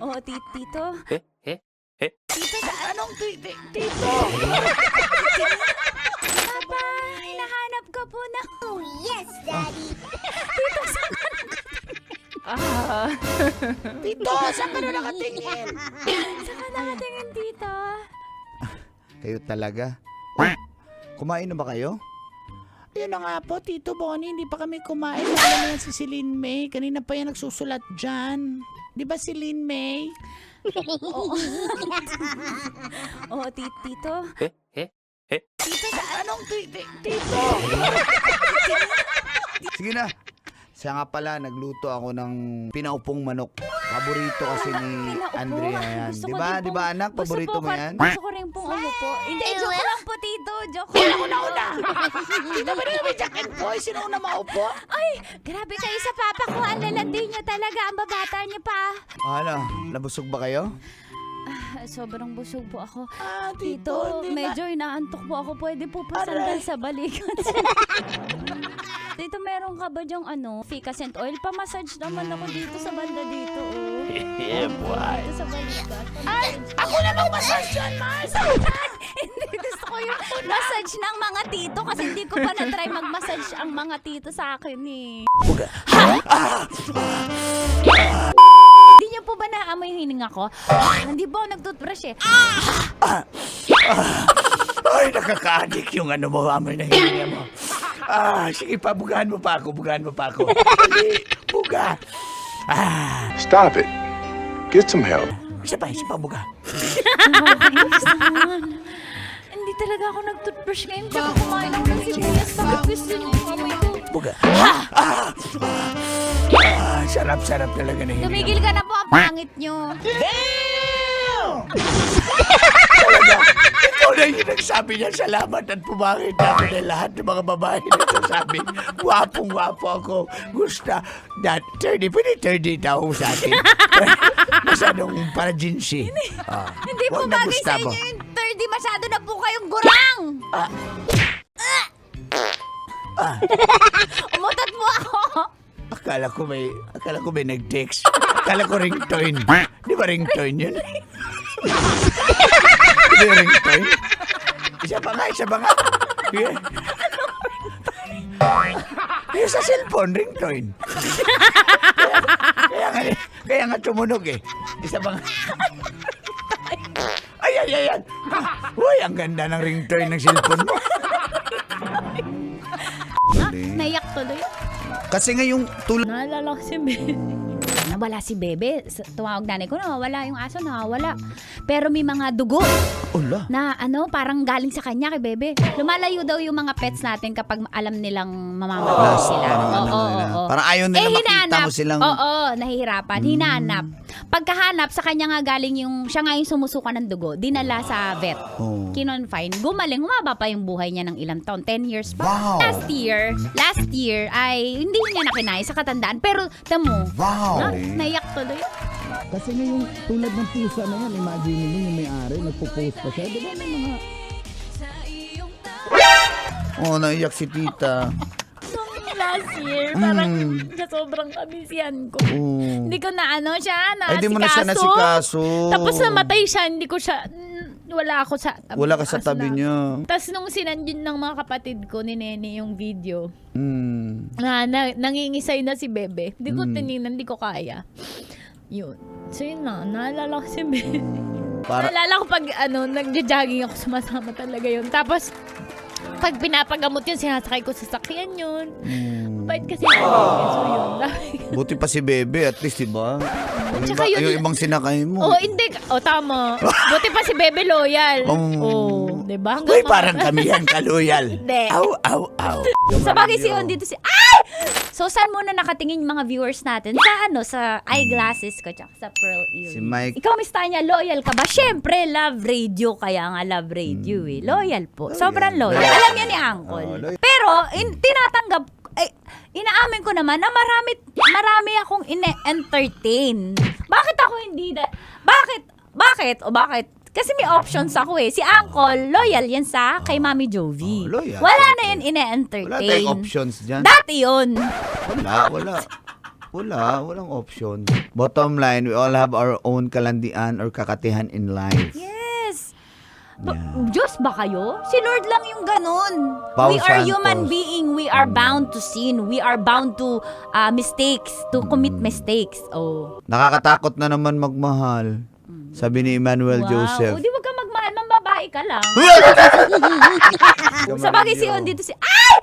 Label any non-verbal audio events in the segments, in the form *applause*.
Oh, ti- tito. Eh? Eh? Eh? Tito, sa Anong ti- ti- tito? Papa, hinahanap ka po na. Oh, yes, Daddy. Tito, saan ka Ah. Tito, saan ka na nakatingin? Saan ka nakatingin, tito? Kayo talaga? Oh, kumain na ba kayo? Yun na nga po, Tito Bonnie, hindi pa kami kumain. Lalo na yan si Celine May. Kanina pa yan nagsusulat dyan. Di ba Celine May? Oo. oh, ti- tito. Eh? Eh? Anong ti- ti- tito? Sige na. Siya nga pala, nagluto ako ng pinaupong manok. Paborito kasi ni Pinaupo? Andrea yan. Gusto Di ba? din Di pong- ba anak? gusto Paborito po mo ko- yan? Gusto ko rin pong umupo. Hindi, joke lang po, tito. Joke lang. Una, una. Tito, ba na Jack and Boy? Sino una maupo? Ay, grabe kayo sa papa ko. Ang lalandi niyo talaga. Ang babata niyo pa. Ano? Nabusog ba kayo? Ah, Sobrang busog po ako. Ah, Tito, medyo inaantok po ako. Pwede po pasandal Aray. sa balikat. *laughs* Tito, meron ka ba dyang ano, ficacent oil? Pa-massage naman ako dito sa banda dito. Oh. Yeah, boy. Dito sa balikat. Ay, ako na mag-massage yan, Mars. *laughs* hindi gusto ko yung massage ng mga tito kasi hindi ko pa na-try mag-massage ang mga tito sa akin eh. Hindi niyo po ba naamoy yung hininga ko? Hindi po ako nag-toothbrush eh. Ay, nakaka-addict yung ano mo, amoy na hininga mo. Ah, sige pa, bugahan mo pa ako, bugahan mo pa ako. *laughs* Buga. Ah, Stop it. Get some help. isa pa, isa pa, buga. Hindi talaga ako nag-toothbrush ngayon. Tsaka kumain ako ng sibuyas. Bakit gusto niyo yung amoy ko? Buga. Ah, ah, ah, sarap, sarap talaga na hininga. Tumigil ka na po. Ang pangit niyo. Talaga, nagsabi niya salamat at pumangit ako na lahat ng mga babae na nagsasabi. Gwapong-gwapo ako. Gusta. That 30, pwede 30 daw sa akin. Masyadong *laughs* para jinsi. Ah, Hindi po wag na bagay sa inyo yung 30. Masyado na po kayong gurang. Ah. Ah. *laughs* Umutot po ako. Akala ko may, akala ko may nag-text. Akala ko ringtone. Di ba ringtone yun? *laughs* Ba ringtone? Isa pa nga, isa pa nga. Yeah. Yung sa cellphone, ringtone. kaya, kaya nga, kaya nga tumunog eh. Isa pa nga. Ay, ay, ay, ay. Uy, ang ganda ng ringtone ng cellphone mo. Ah, naiyak tuloy. Kasi nga yung tulad Naalala ko si Bebe. Nawala si Bebe. Tumawag nanay ko, nawawala yung aso, nawawala. Pero may mga dugo Ula. na ano, parang galing sa kanya kay Bebe. Lumalayo daw yung mga pets natin kapag alam nilang mamamatay sila. parang ano Oo, nila. oo, oo. Parang ayaw nila eh, makita mo silang... Hmm. Oo, nahihirapan. Hinahanap. Pagkahanap, sa kanya nga galing yung, siya nga yung sumusuka ng dugo, dinala sa vet. Oh. Kinonfine. Gumaling, humaba pa yung buhay niya ng ilang taon. 10 years pa. Wow. Last year, last year ay hindi niya nakinaya sa katandaan. Pero, tamo, Wow. na, naiyak tuloy. Kasi nga yung tulad ng pusa na yan, imagine mo yung may-ari, nagpo-post pa siya. Di ba may mga Oh, naiyak si tita. Last year, Mm. *laughs* parang sa sobrang kabisihan ko. Oh. Hindi ko na ano siya, na Ay, di mo na siya nasikaso. Tapos namatay siya, hindi ko siya, mm, wala ako sa tabi. Wala ka sa tabi niya. Tapos nung sinandin ng mga kapatid ko ni Nene yung video, Hmm. na, na nangingisay na si Bebe. Hindi ko Mm. tinignan, hindi ko kaya. Yun. So yun na, naalala ko si Bebe. Para, Naalala ko pag ano, nagja-jogging ako, sumasama talaga yun. Tapos, pag pinapagamot yun, sinasakay ko sa sakyan yun. Hmm. Bait kasi si Bebe. So yun. Buti pa si Bebe, at least, di ba? Yung, Tsaka iba, yun- yung ibang sinakay mo. oh, hindi. Oh, tama. Buti pa si Bebe loyal. Oh. Oh, di ba? Uy, parang kami yan, kaluyal. Hindi. Aw, aw, aw. Sa bagay si On dito si... Ay! So, saan muna nakatingin mga viewers natin? Sa ano? Sa eyeglasses ko, tsaka sa pearl earring. Si Mike. Ikaw, Miss Tanya, loyal ka ba? Siyempre, love radio. Kaya nga love radio eh. Loyal po. Sobrang loyal. Alam niya ni Uncle. Oh, loyal. Pero, in, tinatanggap, ay, inaamin ko naman na marami, marami akong ine-entertain. Bakit ako hindi na, bakit, bakit, o bakit? Kasi may options ako eh. Si Uncle, loyal yan sa kay Mami Jovi. Oh, loyal. Wala na yun Wala ine-entertain. tayong options dyan. Dati yun. Wala, wala. Wala, walang option. Bottom line, we all have our own kalandian or kakatihan in life. Yes. Ba- Yeah. Diyos ba kayo? Si Lord lang yung ganun. Pao we are Santos. human being. We are bound to sin. We are bound to uh, mistakes, to commit mistakes. Oh. Nakakatakot na naman magmahal. Sabi ni Emmanuel Wow. Joseph. O, di wag ka magmahal, *laughs* mambabae ka lang. Sa bagay si Kamarilyo. dito si... Ay!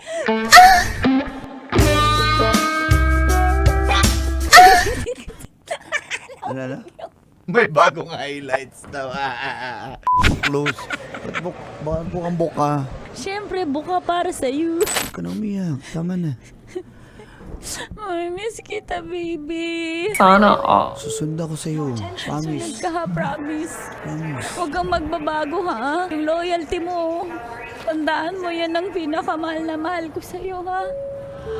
Ano na? May bagong highlights daw. Close. Ba't buk bakit bukang buka? Siyempre, buka para sa'yo. Huwag ka na umiyak. Tama na. I miss kita, baby. Susunda ko sa'yo. Promise. Ka, promise. Promise. Huwag kang magbabago, ha? Yung loyalty mo, tandaan mo yan ang pinakamahal na mahal ko sa'yo, ha?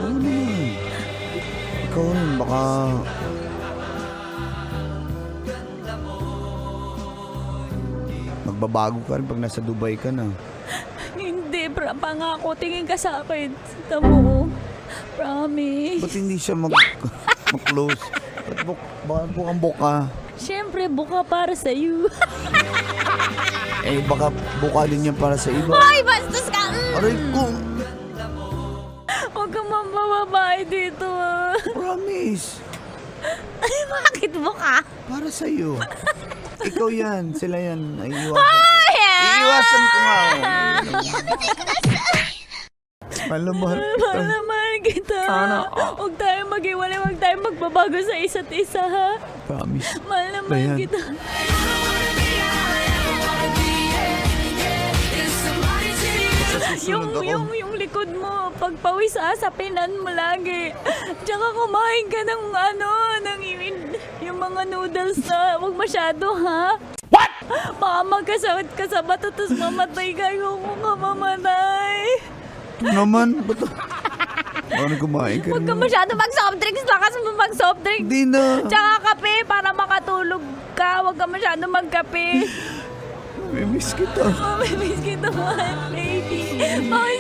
Oo naman. Ikaw baka... Magbabago ka rin pag nasa Dubai ka na. Hindi, pra, pangako, tingin ka sa akin. Kita mo. Promise. Ba't hindi siya mag... *laughs* mag-close? Ba't buk bakit bukang buka? Siyempre, buka para sa'yo. *laughs* Eh, baka buka din yan para sa iba. Ay, bastos ka! Mm. Aray ko! Huwag kang mambababae dito, ha? Promise! Ay, bakit buka? Para sa'yo. Ikaw yan. Sila yan. Ay, iwasan. Iiwasan ko nga. oh. Mahal na mahal kita. Mahal na mahal kita. Huwag tayo mag-iwalay, huwag tayo magbabago sa isa't isa, ha? Promise. Mahal na mahal Dayan. kita. Yung, Susunod ako. yung, yung likod mo, pagpawis asapinan mo lagi. Tsaka kumain ka ng ano, ng yung, yung mga noodles na huwag masyado, ha? What? Baka magkasakit ka sa bato, tapos mamatay ka. Ayoko ka mamatay. Naman. Ba't? Ano kumain ka Huwag ka masyado mag-soft drinks, lakas mo mag-soft drinks. Hindi na. Tsaka kape para makatulog ka. Huwag ka masyado magkape. May miss kita. Mamimiss kita, mahal, baby. Bakit